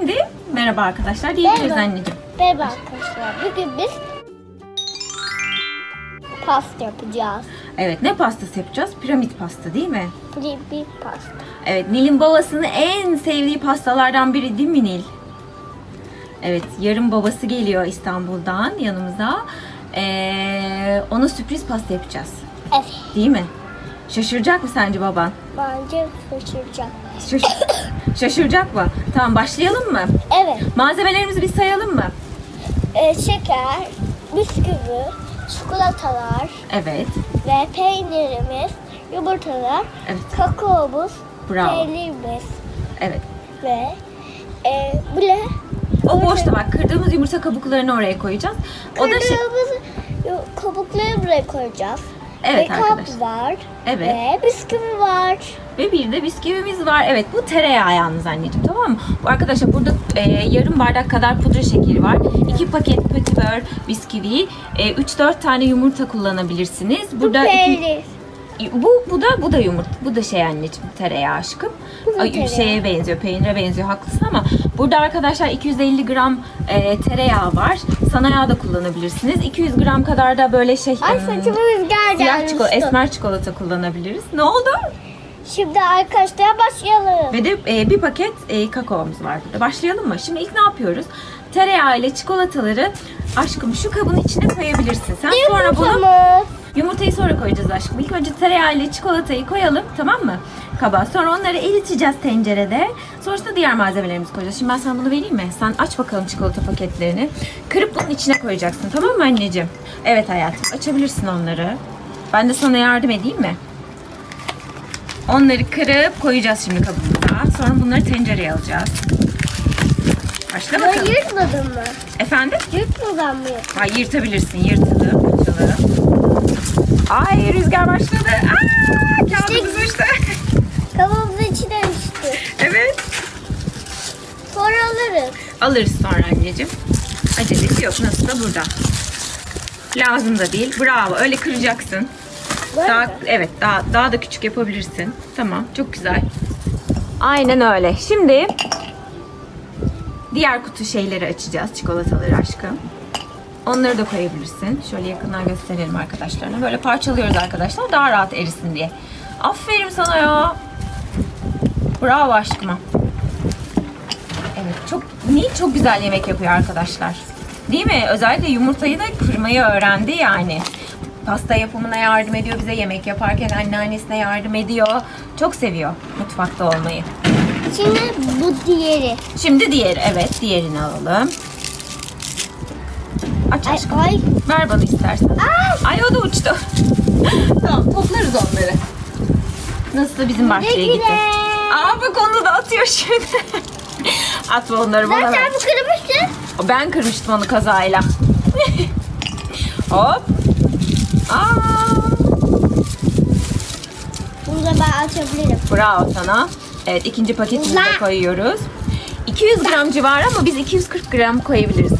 Şimdi merhaba arkadaşlar diyebiliriz Merhaba. anneciğim. Merhaba arkadaşlar. Bugün biz pasta yapacağız. Evet ne pastası yapacağız? Piramit pasta değil mi? Bir pasta. Evet Nil'in babasının en sevdiği pastalardan biri değil mi Nil? Evet yarın babası geliyor İstanbul'dan yanımıza. Ee, ona sürpriz pasta yapacağız. Evet. Değil mi? Şaşıracak mı sence baban? Bence şaşıracak. Şaş- şaşıracak mı? Tamam başlayalım mı? Evet. Malzemelerimizi bir sayalım mı? Ee, şeker, bisküvi, çikolatalar Evet. ve peynirimiz, yumurtalar, Evet. kakaomuz, Bravo. peynirimiz Evet. ve e, bile O boşta bak kırdığımız yumurta kabuklarını oraya koyacağız. O da şey... kırdığımız kabukları buraya koyacağız. Evet ve arkadaşlar. kap var. Evet. Ve bisküvi var. Ve bir de bisküvimiz var. Evet bu tereyağı yalnız anneciğim tamam mı? Bu arkadaşlar burada e, yarım bardak kadar pudra şekeri var. 2 paket pötibör bisküvi. E, 3-4 tane yumurta kullanabilirsiniz. Bu Burada iki, peynir. Bu, bu da bu da yumurta. Bu da şey anneciğim tereyağı aşkım. Bu Ay, tereyağı. şeye benziyor, peynire benziyor haklısın ama burada arkadaşlar 250 gram e, tereyağı var. Sana yağ da kullanabilirsiniz. 200 gram kadar da böyle şey Ay em, saçıma rüzgar siyah çikolata, esmer çikolata kullanabiliriz. Ne oldu? Şimdi arkadaşlar başlayalım. Ve de e, bir paket e, kakaomuz var burada. Başlayalım mı? Şimdi ilk ne yapıyoruz? Tereyağı ile çikolataları aşkım şu kabın içine koyabilirsin. Sen sonra bunu. Yumurtayı sonra koyacağız aşkım. İlk önce tereyağı ile çikolatayı koyalım tamam mı? Kaba. Sonra onları eriteceğiz tencerede. Sonrasında diğer malzemelerimizi koyacağız. Şimdi ben sana bunu vereyim mi? Sen aç bakalım çikolata paketlerini. Kırıp bunun içine koyacaksın tamam mı anneciğim? Evet hayatım açabilirsin onları. Ben de sana yardım edeyim mi? Onları kırıp koyacağız şimdi kabımıza. Sonra bunları tencereye alacağız. Başla Ben bakalım. yırtmadın mı? Efendim? Yırtmadan mı? Ay yırtabilirsin. Yırtalım. Açalım. Ay rüzgar başladı. Aa, kağıdımız uçtu. Kavanoz içine düştü. evet. Sonra alırız. Alırız sonra anneciğim. Acelesi yok. Nasıl da burada. Lazım da değil. Bravo. Öyle kıracaksın. Böyle. Daha, evet daha, daha da küçük yapabilirsin. Tamam çok güzel. Aynen öyle. Şimdi diğer kutu şeyleri açacağız. Çikolataları aşkım. Onları da koyabilirsin. Şöyle yakından gösterelim arkadaşlarına. Böyle parçalıyoruz arkadaşlar. Daha rahat erisin diye. Aferin sana ya. Bravo aşkıma. Evet çok Nil çok güzel yemek yapıyor arkadaşlar. Değil mi? Özellikle yumurtayı da kırmayı öğrendi yani. Pasta yapımına yardım ediyor bize yemek yaparken anneannesine yardım ediyor. Çok seviyor mutfakta olmayı. Şimdi bu diğeri. Şimdi diğeri evet diğerini alalım. Ay, ay. Ver bana istersen. Ay o da uçtu. tamam toplarız onları. Nasıl da bizim bahçeye gitti. Aa bak onu da atıyor şimdi. Atma onları bana ver. Zaten bu kırmışsın. Ben kırmıştım onu kazayla. Hop. Aa, Bunu da ben açabilirim. bravo sana. Evet ikinci paketimizi de koyuyoruz. 200 gram civarı ama biz 240 gram koyabiliriz.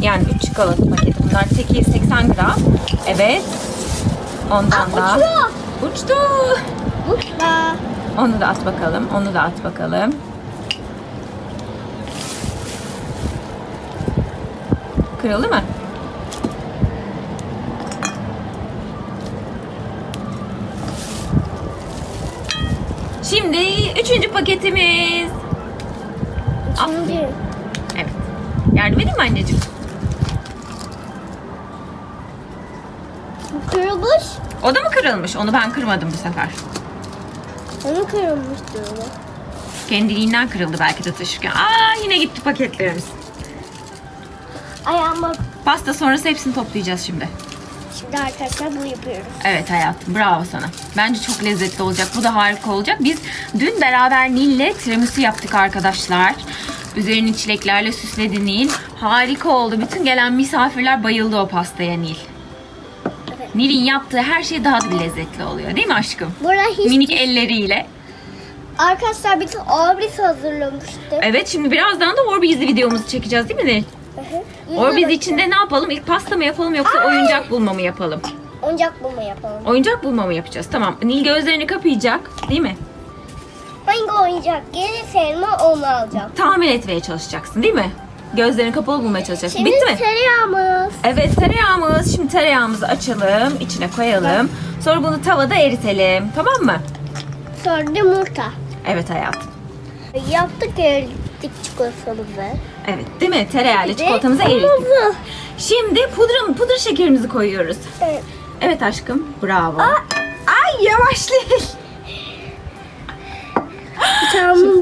Yani 3 çikolata paketi. Bunlar teki 80 gram. Evet. Ondan Aa, da. Uçtu. Bu da. Onu da at bakalım. Onu da at bakalım. Kırıldı mı? Şimdi üçüncü paketimiz. Şimdi. Evet. Yardım edeyim mi anneciğim? Kırılmış. O da mı kırılmış? Onu ben kırmadım bu sefer. Onu kırılmıştı öyle. Kendiliğinden kırıldı belki de taşırken. Aa yine gitti paketlerimiz. Ayağıma. Pasta sonrası hepsini toplayacağız şimdi. Şimdi arkadaşlar bunu yapıyoruz. Evet hayatım bravo sana. Bence çok lezzetli olacak. Bu da harika olacak. Biz dün beraber Nil'le tiramisu yaptık arkadaşlar. Üzerini çileklerle süsledi Nil. Harika oldu. Bütün gelen misafirler bayıldı o pastaya Nil. Nil'in yaptığı her şey daha da bir lezzetli oluyor değil mi aşkım? Burada hiç... Minik elleriyle. Arkadaşlar bütün Orbis hazırlamıştım. Evet şimdi birazdan da Orbiz'li videomuzu çekeceğiz değil mi Nil? Orbiz içinde ne yapalım? İlk pasta mı yapalım yoksa Ay! oyuncak bulma mı yapalım? Oyuncak bulma yapalım. Oyuncak bulma mı yapacağız? Tamam. Nil gözlerini kapayacak değil mi? Hangi oyuncak gelirse onu alacağım. Tahmin etmeye çalışacaksın değil mi? Gözlerin kapalı bulmaya çalışacaksın. Şimdi Bitti mi? tereyağımız. Evet tereyağımız. Şimdi tereyağımızı açalım. içine koyalım. Sonra bunu tavada eritelim. Tamam mı? Sonra yumurta. Evet hayatım. Yaptık erittik çikolatamızı. Evet değil mi? De çikolatamızı erittik. Şimdi pudra, pudra şekerimizi koyuyoruz. Evet. Evet aşkım. Bravo. Ay yavaş değil.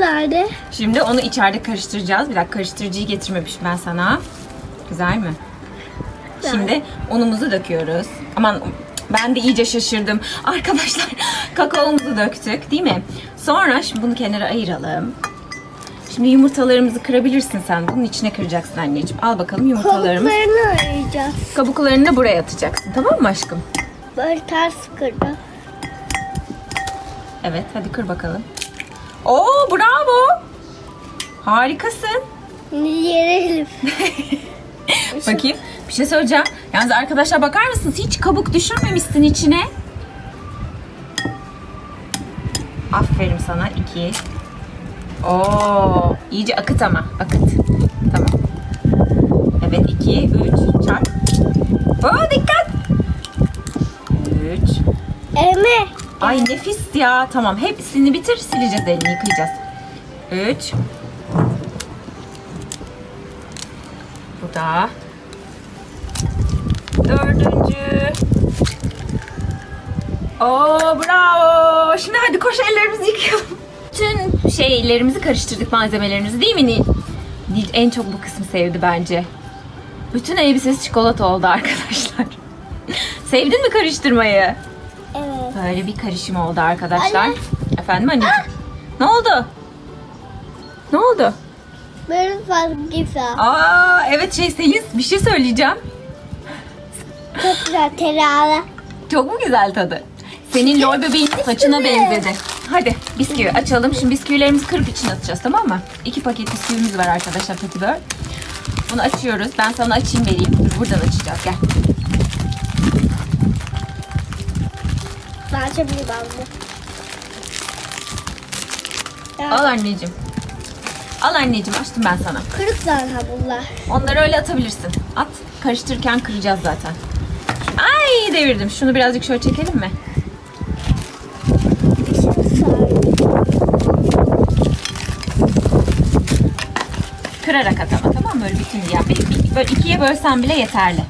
Nerede? Şimdi onu içeride karıştıracağız. Bir dakika karıştırıcıyı getirmemişim ben sana. Güzel mi? Güzel. Şimdi unumuzu döküyoruz. Aman ben de iyice şaşırdım. Arkadaşlar kakaomuzu döktük değil mi? Sonra şimdi bunu kenara ayıralım. Şimdi yumurtalarımızı kırabilirsin sen. Bunun içine kıracaksın anneciğim. Al bakalım yumurtalarımız. Kabuklarını arayacağız. Kabuklarını da buraya atacaksın. Tamam mı aşkım? Böyle ters kırdı. Evet hadi kır bakalım. Oo bravo. Harikasın. Yerelim. Bakayım. Bir şey söyleyeceğim. Yalnız arkadaşlar bakar mısınız? Hiç kabuk düşürmemişsin içine. Aferin sana. iki. Oo, iyice akıt ama. Akıt. Tamam. Evet iki, üç, çarp. Oo dikkat. Üç. Elime. Ay nefis ya. Tamam hepsini bitir. Sileceğiz elini yıkayacağız. Üç. Bu da. Dördüncü. Oo bravo. Şimdi hadi koş ellerimizi yıkayalım. Bütün şeylerimizi karıştırdık malzemelerimizi değil mi? Nil en çok bu kısmı sevdi bence. Bütün elbisesi çikolata oldu arkadaşlar. Sevdin mi karıştırmayı? Böyle bir karışım oldu arkadaşlar. Anne. Efendim anneciğim. Ne oldu? Ne oldu? Böyle fazla güzel. Aa evet şey Selin bir şey söyleyeceğim. Çok güzel tereyağlı. Çok mu güzel tadı? Senin lol bebeğin saçına benzedi. Hadi bisküvi açalım. Şimdi bisküvilerimizi kırıp içine atacağız tamam mı? İki paket bisküvimiz var arkadaşlar Petibör. Bunu açıyoruz. Ben sana açayım vereyim. Dur buradan açacağız gel. Ben açabilirim abla. Al anneciğim. Al anneciğim açtım ben sana. kırık zaten bunlar. Onları öyle atabilirsin. At. Karıştırırken kıracağız zaten. Ay devirdim. Şunu birazcık şöyle çekelim mi? Kırarak at ama tamam mı? Böyle bütün bir- böyle ikiye bölsen bile yeterli.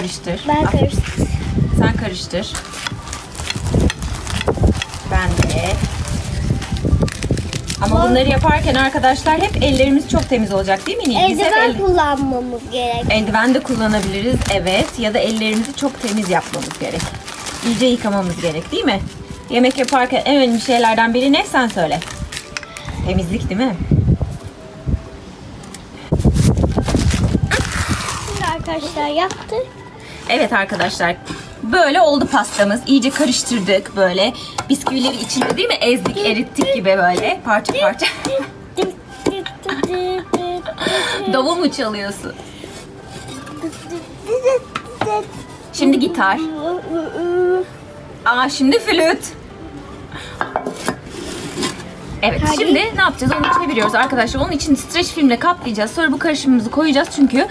Karıştır. Ben karıştırdım. Sen karıştır. Ben de. Ama bunları yaparken arkadaşlar hep ellerimiz çok temiz olacak değil mi Nil? Biz hep Eldiven el- kullanmamız gerek. Eldiven de kullanabiliriz evet ya da ellerimizi çok temiz yapmamız gerek. İyice yıkamamız gerek değil mi? Yemek yaparken en önemli şeylerden biri ne sen söyle. Temizlik değil mi? Şimdi arkadaşlar yaptı. Evet arkadaşlar böyle oldu pastamız. İyice karıştırdık böyle. Bisküvileri içinde değil mi? Ezdik erittik gibi böyle parça parça. Davul mu çalıyorsun? Şimdi gitar. Aa şimdi flüt. Evet Hadi. şimdi ne yapacağız? Onu çeviriyoruz arkadaşlar. Onun için streç filmle kaplayacağız. Sonra bu karışımımızı koyacağız. Çünkü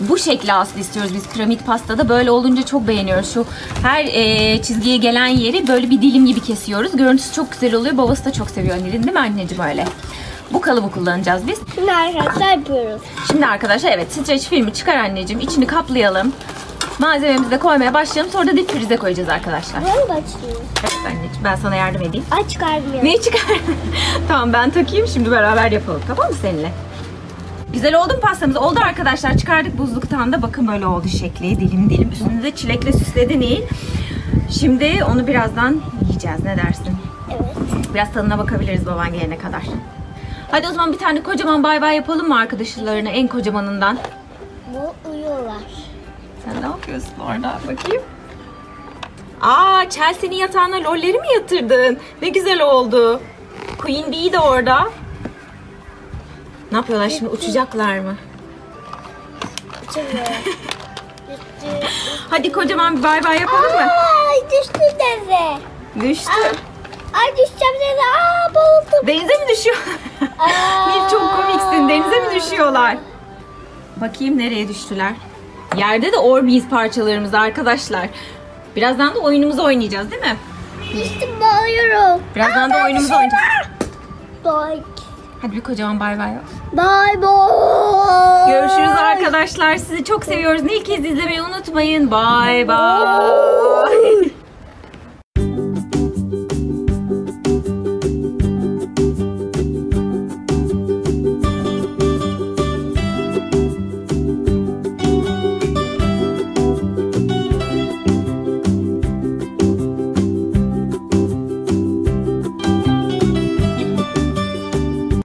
bu şekli aslı istiyoruz biz piramit pastada. Böyle olunca çok beğeniyoruz. Şu her e, çizgiye gelen yeri böyle bir dilim gibi kesiyoruz. Görüntüsü çok güzel oluyor. Babası da çok seviyor Nil'in değil mi anneciğim öyle? Bu kalıbı kullanacağız biz. Şimdi arkadaşlar yapıyoruz. Şimdi arkadaşlar evet streç filmi çıkar anneciğim. İçini kaplayalım. Malzememizi de koymaya başlayalım. Sonra da dip frize koyacağız arkadaşlar. Böyle mi? Evet anneciğim ben sana yardım edeyim. Ay çıkarmıyorum. Neyi çıkar? tamam ben takayım şimdi beraber yapalım tamam mı seninle? Güzel oldu mu pastamız? Oldu arkadaşlar. Çıkardık buzluktan da. Bakın böyle oldu şekli. Dilim dilim. Üstünde de çilekle süsledi Nil. Şimdi onu birazdan yiyeceğiz. Ne dersin? Evet. Biraz tadına bakabiliriz baban gelene kadar. Hadi o zaman bir tane kocaman bay bay yapalım mı arkadaşlarına en kocamanından? Bu uyuyorlar. Sen ne yapıyorsun orada? Bakayım. Aa Chelsea'nin yatağına lolleri mi yatırdın? Ne güzel oldu. Queen Bee de orada. Ne yapıyorlar şimdi? Uçacaklar mı? Hadi kocaman bir bay bay yapalım mı? Ay düştü deve. Düştü. Ay düşeceğim deve. Aa boğuldum. Denize mi düşüyor? Nil çok komiksin. Denize mi düşüyorlar? Bakayım nereye düştüler. Yerde de Orbeez parçalarımız arkadaşlar. Birazdan da oyunumuzu oynayacağız değil mi? Düştüm bağlıyorum. Birazdan da oyunumuzu oynayacağız. Bye. Hadi bir kocaman bay bay. Bye bye. Görüşürüz arkadaşlar. Sizi çok seviyoruz. Nilkez izlemeyi unutmayın. Bay bay.